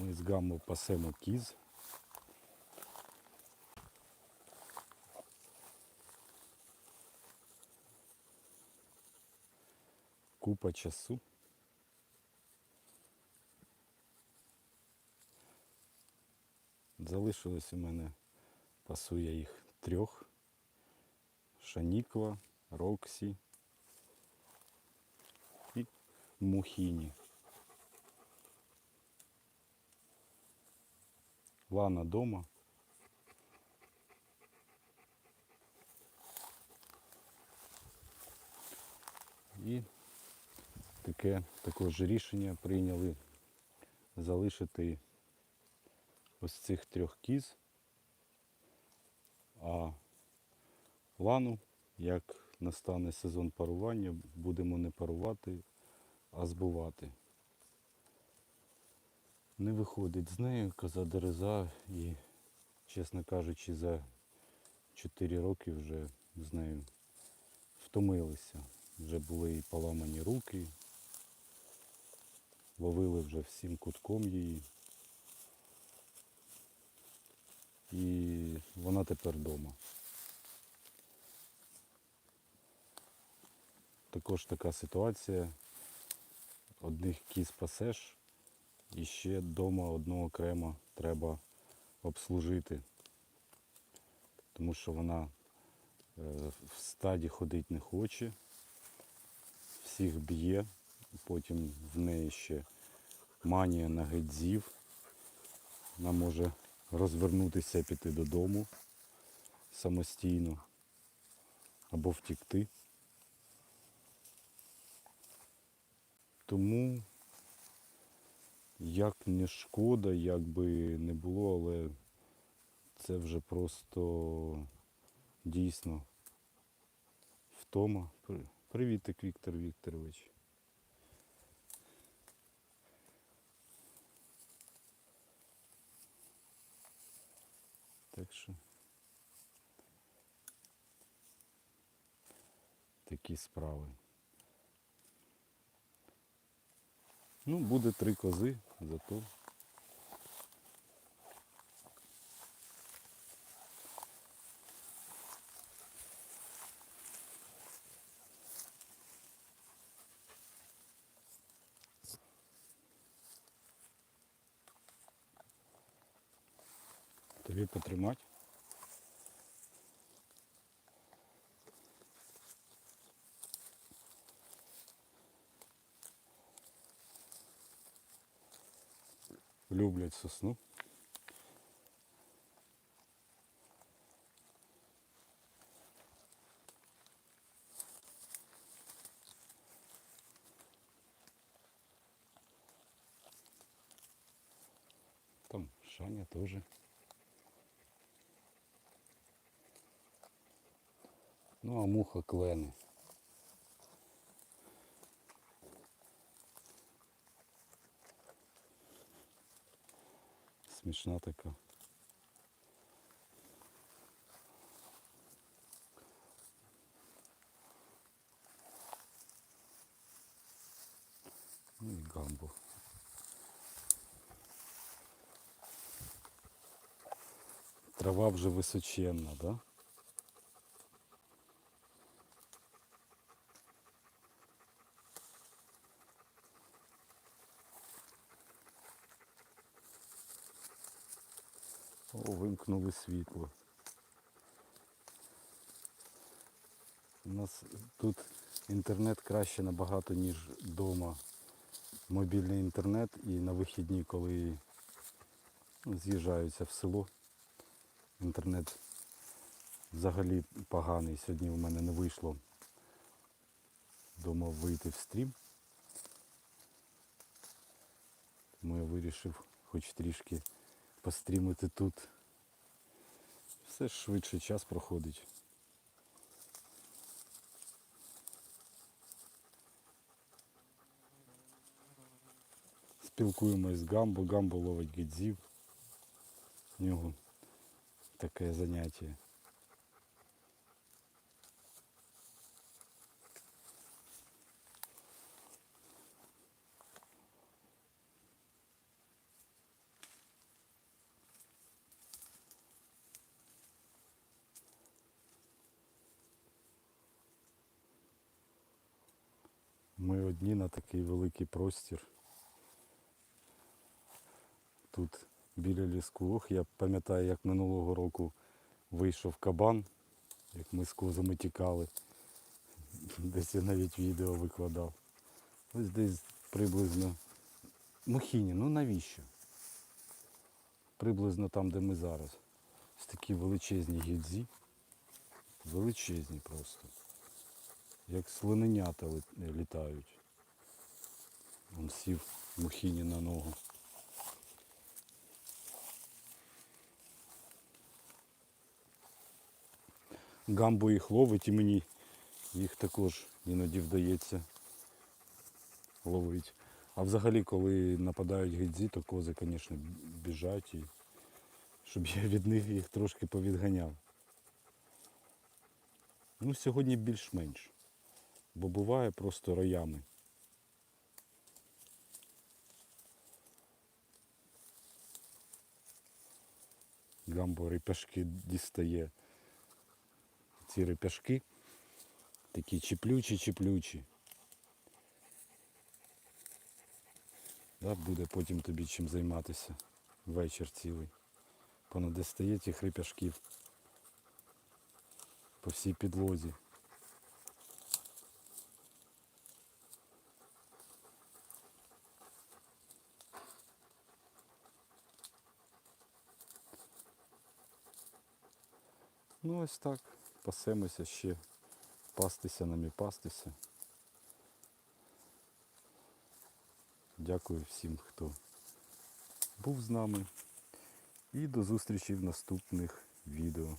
Ми з гамму пасемо кіз. Купа часу. Залишилось у мене, пасує їх трьох. Шаніква, Роксі і Мухіні. Лана дома. І таке також рішення прийняли залишити ось цих трьох кіз, а лану, як настане сезон парування, будемо не парувати, а збувати. Не виходить з нею коза дереза і, чесно кажучи, за 4 роки вже з нею втомилися. Вже були і поламані руки, ловили вже всім кутком її. І вона тепер вдома. Також така ситуація. Одних кіз пасеш, і ще вдома одного окремо треба обслужити. Тому що вона е, в стаді ходити не хоче, всіх б'є, потім в неї ще манія на гидзів. Вона може розвернутися і піти додому самостійно або втікти. Тому як не шкода, як би не було, але це вже просто дійсно втома. При- Привітик, Віктор Вікторович. Так що такі справи. Ну, буде три кози, зато. Тобі потримати? Люблять сосну. Там Шаня тоже. Ну а муха клени. Смішна така. Ну і гамбу. Трава вже височенна, да? О, вимкнули світло. У нас тут інтернет краще набагато, ніж вдома. Мобільний інтернет і на вихідні, коли з'їжджаються в село. Інтернет взагалі поганий. Сьогодні у мене не вийшло вдома вийти в стрім. Тому я вирішив хоч трішки пострімити тут. Все ж швидше час проходить. Спілкуємось з Гамбо, Гамбо ловить гідзів. У нього таке заняття. Ми одні на такий великий простір. Тут біля ліску. Ох, я пам'ятаю, як минулого року вийшов кабан, як ми з козами тікали. Десь я навіть відео викладав. Ось десь приблизно. Мухіні, ну навіщо? Приблизно там, де ми зараз. Ось такі величезні гідзі. Величезні просто. Як слоненята лі- літають. Он сів мухіні на ногу. Гамбо їх ловить і мені їх також іноді вдається ловити. А взагалі, коли нападають гидзі, то кози, звісно, біжать і щоб я від них їх трошки повідганяв. Ну, сьогодні більш-менш. Бо буває просто роями. Гамбо репяшки дістає. Ці репяшки такі чіплючі-чіплючі. Да, буде потім тобі чим займатися вечір цілий. Понадостає тих репяшків по всій підлозі. Ну ось так, пасемося ще, пастися нам і пастися. Дякую всім, хто був з нами. І до зустрічі в наступних відео.